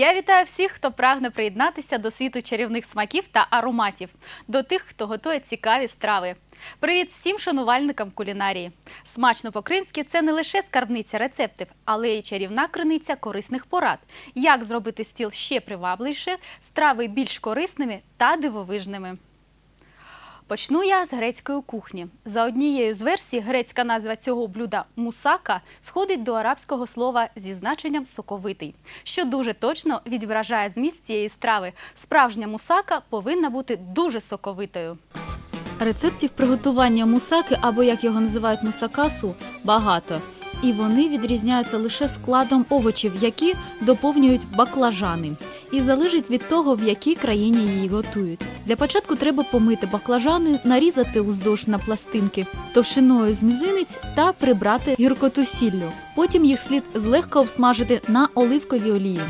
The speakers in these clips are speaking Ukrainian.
Я вітаю всіх, хто прагне приєднатися до світу чарівних смаків та ароматів, до тих, хто готує цікаві страви. Привіт всім шанувальникам кулінарії. Смачно по-кримськи це не лише скарбниця рецептів, але й чарівна криниця корисних порад. Як зробити стіл ще привабливіше, страви більш корисними та дивовижними. Почну я з грецької кухні. За однією з версій, грецька назва цього блюда мусака сходить до арабського слова зі значенням соковитий, що дуже точно відображає зміст цієї страви. Справжня мусака повинна бути дуже соковитою. Рецептів приготування мусаки, або як його називають мусакасу, багато. І вони відрізняються лише складом овочів, які доповнюють баклажани. І залежить від того, в якій країні її готують. Для початку треба помити баклажани, нарізати уздовж на пластинки товщиною з мізинець та прибрати гіркоту сіллю. Потім їх слід злегка обсмажити на оливковій олії.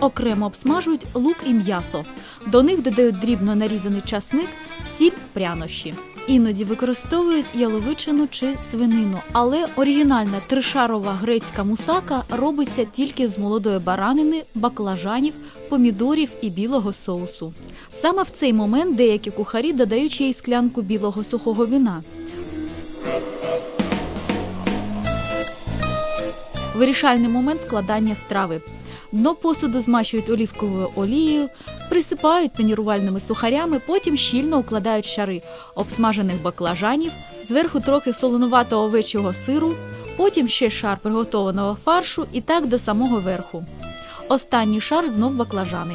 Окремо обсмажують лук і м'ясо. До них додають дрібно нарізаний часник, сіль, прянощі. Іноді використовують яловичину чи свинину, але оригінальна тришарова грецька мусака робиться тільки з молодої баранини, баклажанів, помідорів і білого соусу. Саме в цей момент деякі кухарі додають ще й склянку білого сухого вина. Вирішальний момент складання страви. Дно посуду змащують олівковою олією, присипають панірувальними сухарями, потім щільно укладають шари обсмажених баклажанів, зверху трохи солонуватого овечого сиру, потім ще шар приготованого фаршу і так до самого верху. Останній шар знов баклажани.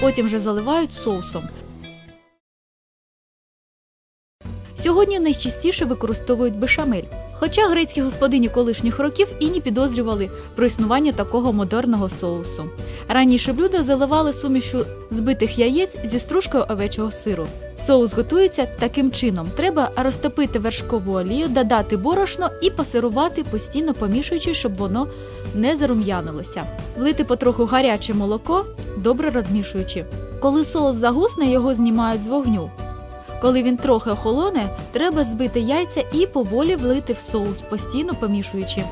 Потім вже заливають соусом. Сьогодні найчастіше використовують бешамель. Хоча грецькі господині колишніх років і не підозрювали про існування такого модерного соусу. Раніше блюдо заливали сумішу збитих яєць зі стружкою овечого сиру. Соус готується таким чином: треба розтопити вершкову олію, додати борошно і пасирувати, постійно помішуючи, щоб воно не зарум'янилося. Влити потроху гаряче молоко, добре розмішуючи. Коли соус загусне, його знімають з вогню. Коли він трохи охолоне, треба збити яйця і поволі влити в соус, постійно помішуючи.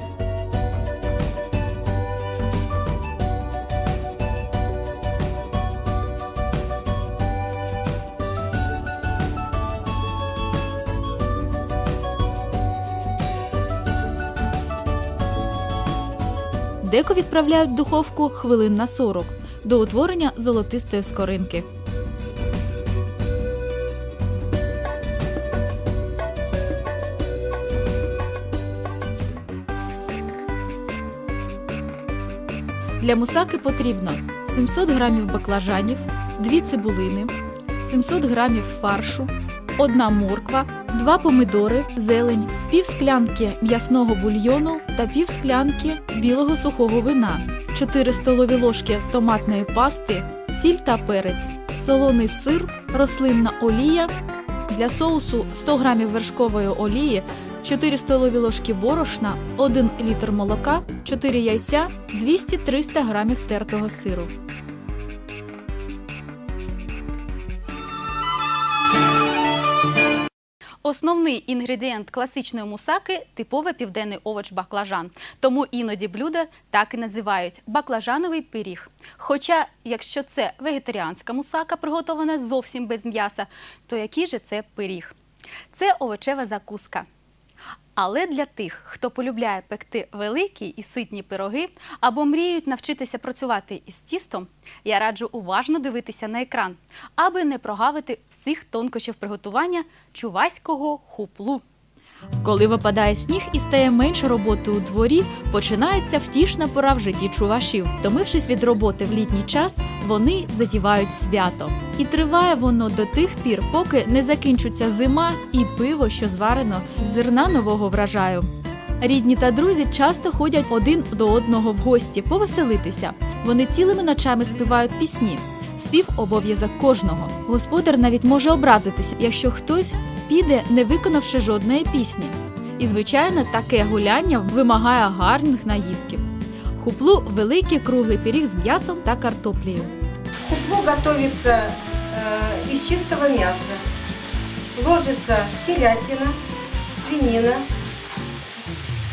Деко відправляють в духовку хвилин на 40 до утворення золотистої скоринки. Для мусаки потрібно 700 грамів баклажанів, 2 цибулини, 700 грамів фаршу, 1 морква, 2 помидори, зелень, пів склянки м'ясного бульйону та пів склянки білого сухого вина, 4 столові ложки томатної пасти, сіль та перець, солоний сир, рослинна олія. Для соусу 100 грамів вершкової олії, 4 столові ложки борошна, 1 літр молока, 4 яйця, 200-300 грамів тертого сиру. Основний інгредієнт класичної мусаки типовий південний овоч баклажан. Тому іноді блюда так і називають баклажановий пиріг. Хоча, якщо це вегетаріанська мусака, приготована зовсім без м'яса, то який же це пиріг? Це овочева закуска. Але для тих, хто полюбляє пекти великі і ситні пироги або мріють навчитися працювати із тістом, я раджу уважно дивитися на екран, аби не прогавити всіх тонкощів приготування чуваського хуплу. Коли випадає сніг і стає менше роботи у дворі, починається втішна пора в житті чувашів. Втомившись від роботи в літній час, вони затівають свято. І триває воно до тих пір, поки не закінчиться зима і пиво, що зварено зерна нового врожаю. Рідні та друзі часто ходять один до одного в гості повеселитися. Вони цілими ночами співають пісні. Спів обов'язок кожного. Господар навіть може образитися, якщо хтось піде, не виконавши жодної пісні. І, звичайно, таке гуляння вимагає гарних наїдків. Хуплу великий круглий пиріг з м'ясом та картоплею. Куплу готовится э, из чистого мяса. Ложится телятина, свинина,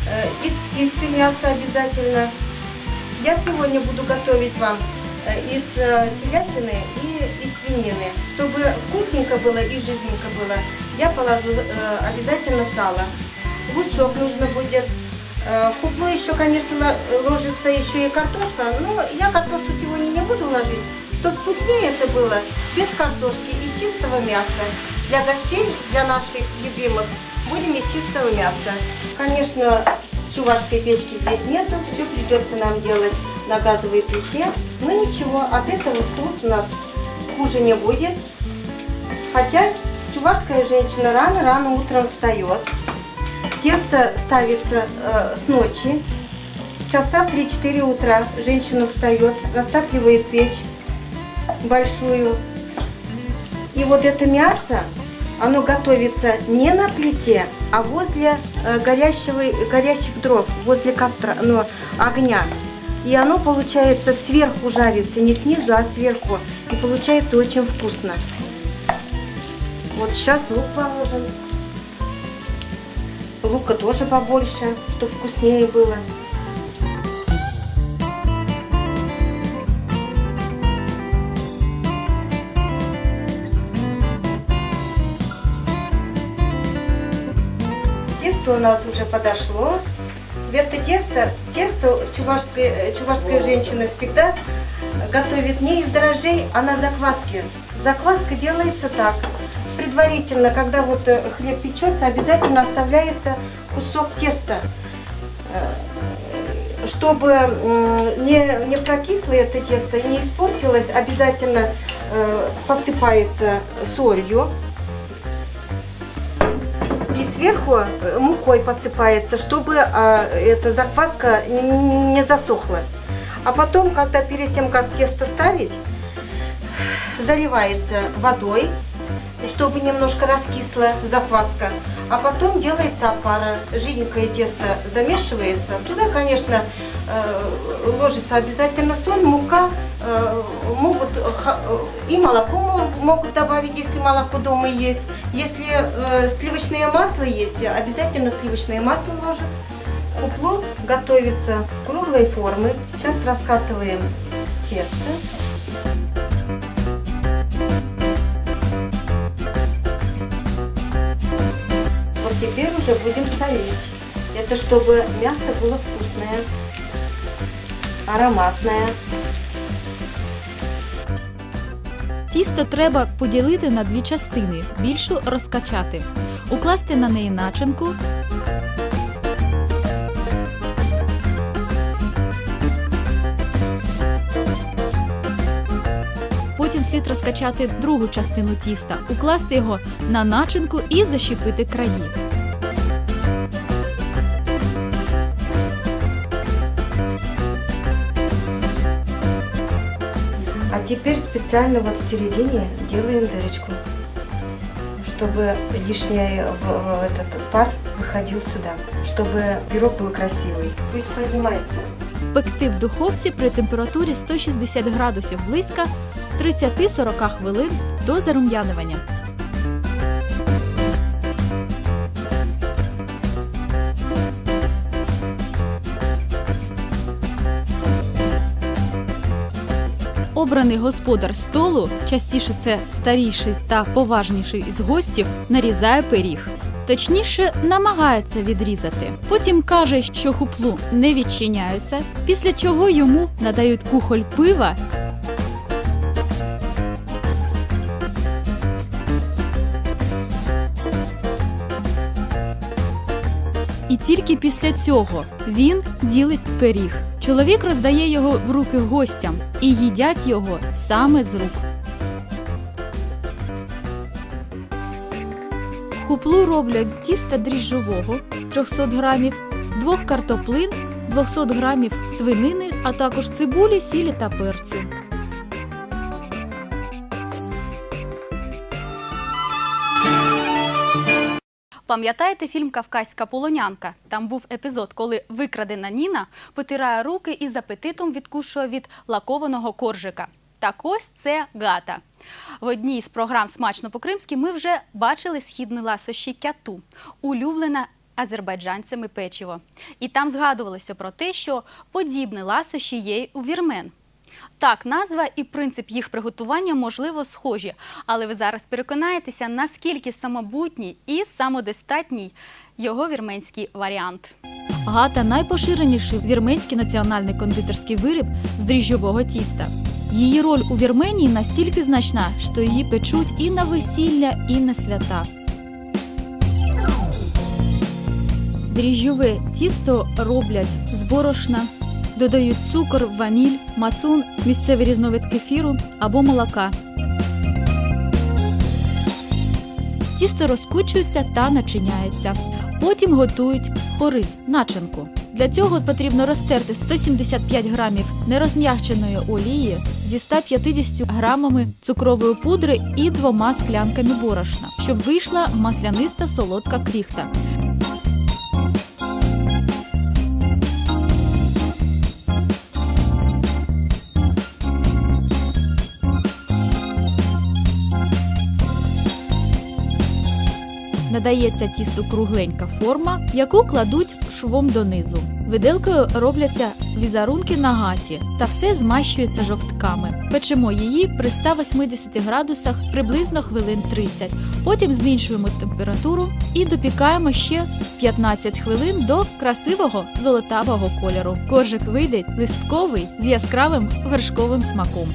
э, из птицы мясо обязательно. Я сегодня буду готовить вам э, из э, телятины и из свинины. Чтобы вкусненько было и жирненько было, я положу э, обязательно сало. Лучок нужно будет. Э, В куплу еще, конечно, ло- ложится еще и картошка, но я картошку сегодня не буду ложить, чтобы вкуснее это было, без картошки, из чистого мяса. Для гостей, для наших любимых, будем из чистого мяса. Конечно, чувашской печки здесь нету, все придется нам делать на газовой плите. Но ничего, от этого вкус у нас хуже не будет. Хотя чувашская женщина рано-рано утром встает. Тесто ставится э, с ночи. Часа в 3-4 утра женщина встает, растапливает печь большую. И вот это мясо, оно готовится не на плите, а возле э, горящего, горящих дров, возле костра, ну, огня. И оно получается сверху жарится, не снизу, а сверху. И получается очень вкусно. Вот сейчас лук положим. Лука тоже побольше, чтобы вкуснее было. Тесто у нас уже подошло. Это тесто, тесто чувашской, э, чувашская женщина всегда готовит не из дрожжей, а на закваске. Закваска делается так. Предварительно, когда вот э, хлеб печется, обязательно оставляется кусок теста. Э, Чтобы не, не прокисло это тесто и не испортилось, обязательно посыпается солью. Сверху э, мукой посыпается, чтобы а, эта закваска не засохла. А потом, когда перед тем, как тесто ставить, заливается водой, чтобы немножко раскисла закваска. А потом делается опара. Жиденькое тесто замешивается. Туда, конечно, ложится обязательно соль, мука. э, Могут ха- и молоко мо- могут добавить, если молоко дома есть. Если э, сливочное масло есть, обязательно сливочное масло ложат. Купло готовится круглой формы. Сейчас раскатываем тесто. Вот теперь уже будем солить. Это чтобы мясо было вкусное, ароматное. Тісто треба поділити на дві частини, більшу розкачати, укласти на неї начинку. Потім слід розкачати другу частину тіста, укласти його на начинку і защепити краї. специально вот в середине делаем дырочку, чтобы лишний в, в этот пар выходил сюда, чтобы пирог был красивый. Пусть поднимается. Пекти в духовці при температурі 160 градусів близько 30-40 хвилин до зарум'янування. Обраний господар столу, частіше це старіший та поважніший з гостів, нарізає пиріг. Точніше, намагається відрізати. Потім каже, що хуплу не відчиняються, після чого йому надають кухоль пива. Тільки після цього він ділить пиріг. Чоловік роздає його в руки гостям і їдять його саме з рук. Хуплу роблять з тіста дріжджового 300 грамів, двох картоплин, 200 грамів свинини, а також цибулі, сілі та перцю. Пам'ятаєте фільм Кавказька полонянка? Там був епізод, коли викрадена Ніна потирає руки і з апетитом відкушує від лакованого коржика. Так ось це гата. В одній з програм Смачно по-кримськи ми вже бачили східні ласощі кяту, улюблене азербайджанцями печиво. І там згадувалося про те, що подібне ласощі є у вірмен. Так, назва і принцип їх приготування можливо схожі, але ви зараз переконаєтеся, наскільки самобутній і самодостатній його вірменський варіант. Гата найпоширеніший вірменський національний кондитерський виріб з дріжджового тіста. Її роль у Вірменії настільки значна, що її печуть і на весілля, і на свята. Дріжджове тісто роблять з борошна, додають цукор, ваніль, мацун, місцевий різновид кефіру або молока. Тісто розкучується та начиняється. Потім готують хорис, начинку. Для цього потрібно розтерти 175 грамів нерозм'якченої олії зі 150 грамами цукрової пудри і двома склянками борошна, щоб вийшла масляниста солодка кріхта. Надається тісту кругленька форма, яку кладуть швом донизу. Виделкою робляться візерунки на гаті, та все змащується жовтками. Печемо її при 180 градусах приблизно хвилин 30. Потім зменшуємо температуру і допікаємо ще 15 хвилин до красивого золотавого кольору. Коржик вийде листковий з яскравим вершковим смаком.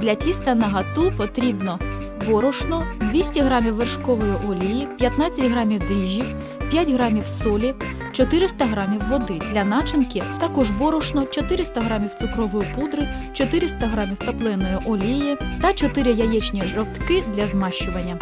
Для тіста на гату потрібно борошно, 200 г вершкової олії, 15 г дріжджів, 5 г солі, 400 г води. Для начинки також борошно, 400 г цукрової пудри, 400 г топленої олії та 4 яєчні жовтки для змащування.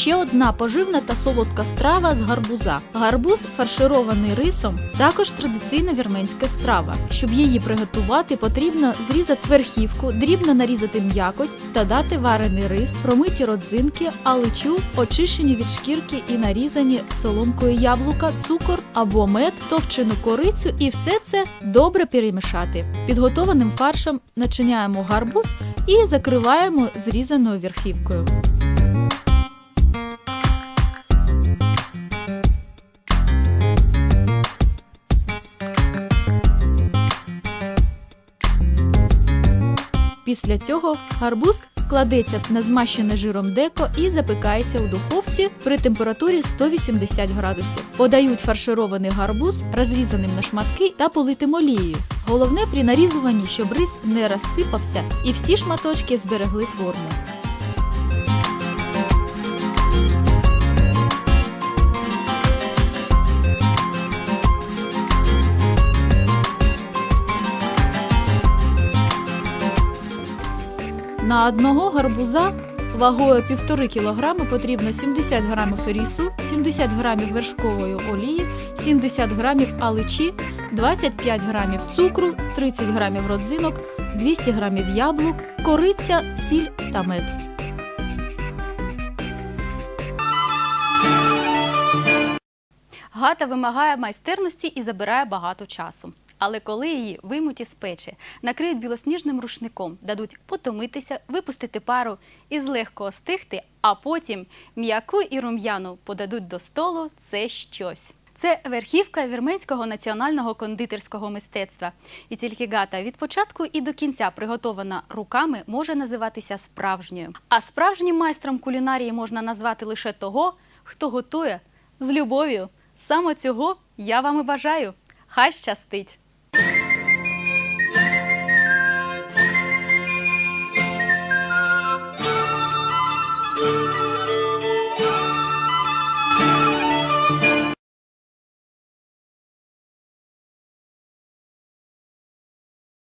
Ще одна поживна та солодка страва з гарбуза. Гарбуз, фарширований рисом, також традиційна вірменська страва. Щоб її приготувати, потрібно зрізати верхівку, дрібно нарізати м'якоть, додати варений рис, промиті родзинки, аличу, очищені від шкірки і нарізані соломкою яблука, цукор або мед, товчену корицю і все це добре перемішати. Підготованим фаршем начиняємо гарбуз і закриваємо зрізаною верхівкою. Після цього гарбуз кладеться на змащене жиром деко і запікається у духовці при температурі 180 градусів. Подають фарширований гарбуз, розрізаним на шматки та политим олією. Головне при нарізуванні, щоб рис не розсипався і всі шматочки зберегли форму. Одного гарбуза вагою 1,5 кг потрібно 70 г рису, 70 г вершкової олії, 70 г аличі, 25 г цукру, 30 г родзинок, 200 г яблук, кориця, сіль та мед. Гата вимагає майстерності і забирає багато часу. Але коли її виймуть із печі, накриють білосніжним рушником, дадуть потомитися, випустити пару і злегко остигти, а потім м'яку і рум'яну подадуть до столу, це щось. Це верхівка вірменського національного кондитерського мистецтва. І тільки гата від початку і до кінця приготована руками може називатися справжньою. А справжнім майстром кулінарії можна назвати лише того, хто готує з любов'ю. Саме цього я вам і бажаю. Хай щастить!